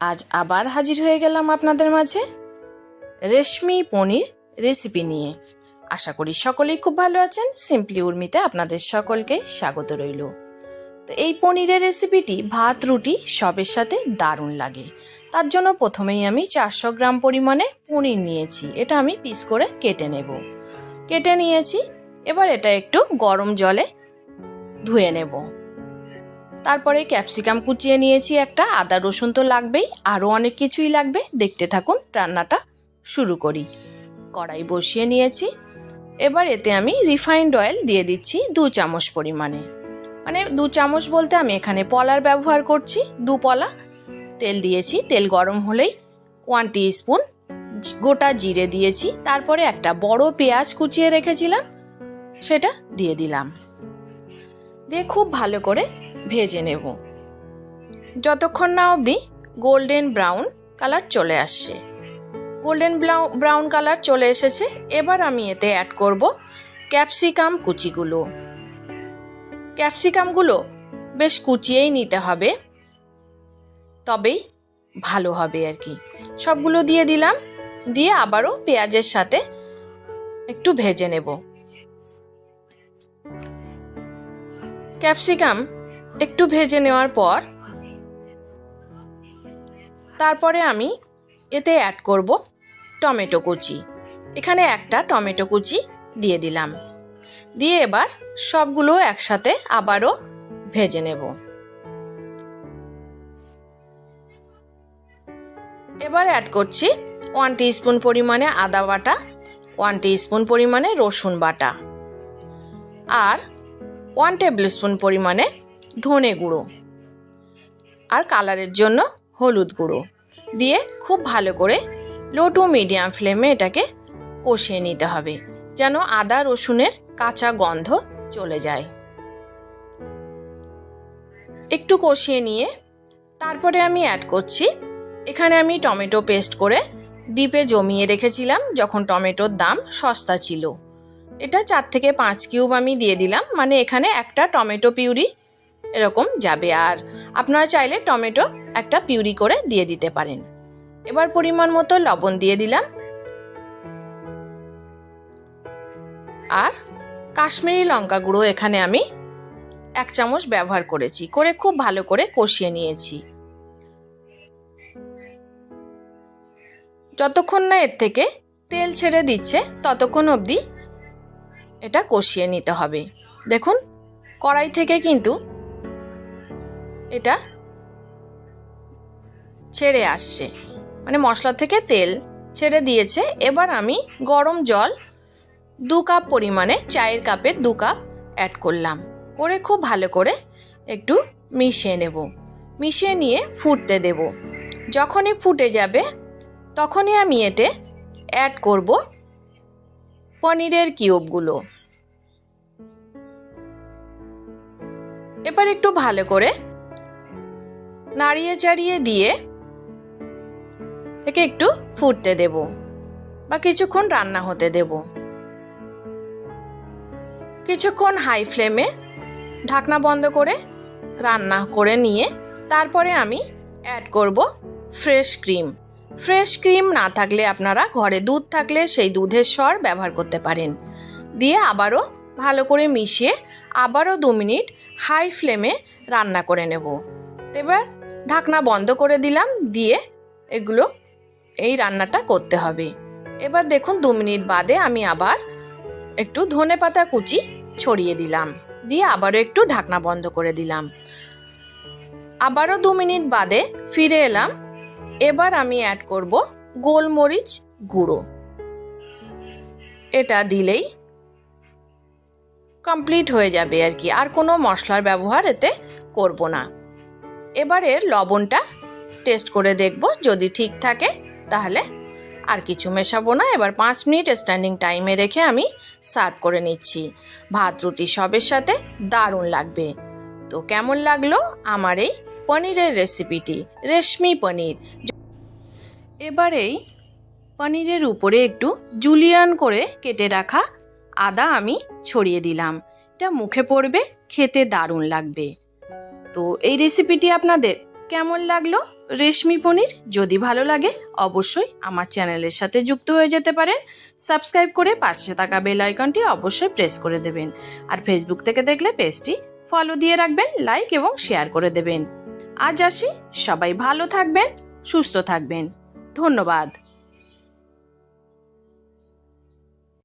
আজ আবার হাজির হয়ে গেলাম আপনাদের মাঝে। রেশমি পনির রেসিপি নিয়ে। আশা করি সকলেই খুব ভালো আছেন। সিম্পলি উর্মিতে আপনাদের সকলকে স্বাগত রইল। তো এই পনিরের রেসিপিটি ভাত, রুটি, সবের সাথে দারুণ লাগে। তার জন্য প্রথমেই আমি চারশো গ্রাম পরিমাণে পনির নিয়েছি। এটা আমি পিস করে কেটে নেব। কেটে নিয়েছি। এবার এটা একটু গরম জলে ধুয়ে নেব। তারপরে ক্যাপসিকাম কুচিয়ে নিয়েছি একটা, আদা, রসুন তো লাগবেই আরও অনেক কিছুই লাগবে। দেখতে থাকুন, রান্নাটা শুরু করি। কড়াই বসিয়ে নিয়েছি। এবার এতে আমি রিফাইন্ড অয়েল দিয়ে দিচ্ছি দু চামচ পরিমাণে। মানে দু চামচ বলতে আমি এখানে পলার ব্যবহার করছি, দু পলা। তেল দিয়েছি, তেল গরম হলেই ওয়ান স্পুন গোটা জিরে দিয়েছি। তারপরে একটা বড় পেঁয়াজ কুচিয়ে রেখেছিলাম, সেটা দিয়ে দিলাম। দিয়ে খুব ভালো করে ভেজে নেব। যতক্ষণ না অবধি গোল্ডেন ব্রাউন কালার চলে আসছে। গোল্ডেন ব্রাউন কালার চলে এসেছে। এবার আমি এতে অ্যাড করব ক্যাপসিকাম কুচিগুলো। ক্যাপসিকামগুলো বেশ কুচিয়েই নিতে হবে। তবেই ভালো হবে আর কি। সবগুলো দিয়ে দিলাম। দিয়ে আবারও পেঁয়াজের সাথে একটু ভেজে নেব। ক্যাপসিকাম একটু ভেজে নেওয়ার পর তারপরে আমি এতে অ্যাড করব টমেটো কুচি। এখানে একটা টমেটো কুচি দিয়ে দিলাম। দিয়ে এবার সবগুলো একসাথে আবারও ভেজে নেব। এবার অ্যাড করছি ওয়ান স্পুন পরিমাণে আদা বাটা ওয়ান স্পুন পরিমাণে রসুন বাটা। আর ওয়ান টেবিল স্পুন পরিমাণে ধনে গুঁড়ো আর কালারের জন্য হলুদ গুঁড়ো দিয়ে খুব ভালো করে লো টু মিডিয়াম ফ্লেমে এটাকে কষিয়ে নিতে হবে যেন আদা রসুনের কাঁচা গন্ধ চলে যায়। একটু কষিয়ে নিয়ে তারপরে আমি অ্যাড করছি। এখানে আমি টমেটো পেস্ট করে ডিপে জমিয়ে রেখেছিলাম যখন টমেটোর দাম সস্তা ছিল। এটা চার থেকে পাঁচ কিউব আমি দিয়ে দিলাম মানে এখানে একটা টমেটো পিউরি এরকম যাবে। আর আপনারা চাইলে টমেটো একটা পিউরি করে দিয়ে দিতে পারেন। এবার পরিমাণ মতো লবণ দিয়ে দিলাম। আর কাশ্মীরি লঙ্কা গুঁড়ো এখানে আমি এক চামচ ব্যবহার করেছি। করে খুব ভালো করে কষিয়ে নিয়েছি। যতক্ষণ না এর থেকে তেল ছেড়ে দিচ্ছে, ততক্ষণ অবধি এটা কষিয়ে নিতে হবে। দেখুন, কড়াই থেকে কিন্তু এটা ছেড়ে আসছে। মানে মশলা থেকে তেল ছেড়ে দিয়েছে। এবার আমি গরম জল দু কাপ পরিমাণে, চায়ের কাপে দু কাপ অ্যাড করলাম। করে খুব ভালো করে একটু মিশিয়ে নেব। মিশিয়ে নিয়ে ফুটতে দেব। যখনই ফুটে যাবে, তখনই আমি এতে অ্যাড করব পনিরের কিউবগুলো এবার একটু ভালো করে নাড়িয়ে চাড়িয়ে দিয়ে একে একটু ফুটতে দেব বা কিছুক্ষণ রান্না হতে দেব। কিছুক্ষণ হাই ফ্লেমে ঢাকনা বন্ধ করে রান্না করে নিয়ে তারপরে আমি অ্যাড করব ফ্রেশ ক্রিম ফ্রেশ ক্রিম না থাকলে আপনারা ঘরে দুধ থাকলে সেই দুধের স্বর ব্যবহার করতে পারেন। দিয়ে আবারও ভালো করে মিশিয়ে আবারও দু মিনিট হাই ফ্লেমে রান্না করে নেব। এবার ঢাকনা বন্ধ করে দিলাম, দিয়ে এগুলো, এই রান্নাটা করতে হবে। এবার দেখুন, দু মিনিট বাদে আমি আবার একটু ধনে পাতা কুচি ছড়িয়ে দিলাম, দিয়ে আবারও একটু ঢাকনা বন্ধ করে দিলাম। আবারও দু মিনিট বাদে ফিরে এলাম। এবার আমি অ্যাড করব গোলমরিচ গুঁড়ো। এটা দিলেই কমপ্লিট হয়ে যাবে আর কি। আর কোনো মশলার ব্যবহার এতে করব না। এবারের লবণটা টেস্ট করে দেখব। যদি ঠিক থাকে, তাহলে আর কিছু মেশাবো না। এবার পাঁচ মিনিট স্ট্যান্ডিং টাইমে রেখে আমি সার্ভ করে নিচ্ছি। ভাত, রুটি সবের সাথে দারুণ লাগবে। তো কেমন লাগল আমার এই পনিরের রেসিপিটি রেশমি পনির। এবারেই পনিরের উপরে একটু জুলিয়ান করে কেটে রাখা আদা আমি ছড়িয়ে দিলাম। এটা মুখে পড়বে, খেতে দারুণ লাগবে। তো এই রেসিপিটি আপনাদের কেমন লাগল? রেশমি পনির যদি ভালো লাগে, অবশ্যই আমার চ্যানেলের সাথে যুক্ত হয়ে যেতে পারেন। সাবস্ক্রাইব করে পাশে থাকা বেল আইকনটি অবশ্যই প্রেস করে দেবেন। আর ফেসবুক থেকে দেখলে পেজটি ফলো দিয়ে রাখবেন, লাইক এবং শেয়ার করে দেবেন। আজ আসি, সবাই ভালো থাকবেন, সুস্থ থাকবেন। ধন্যবাদ।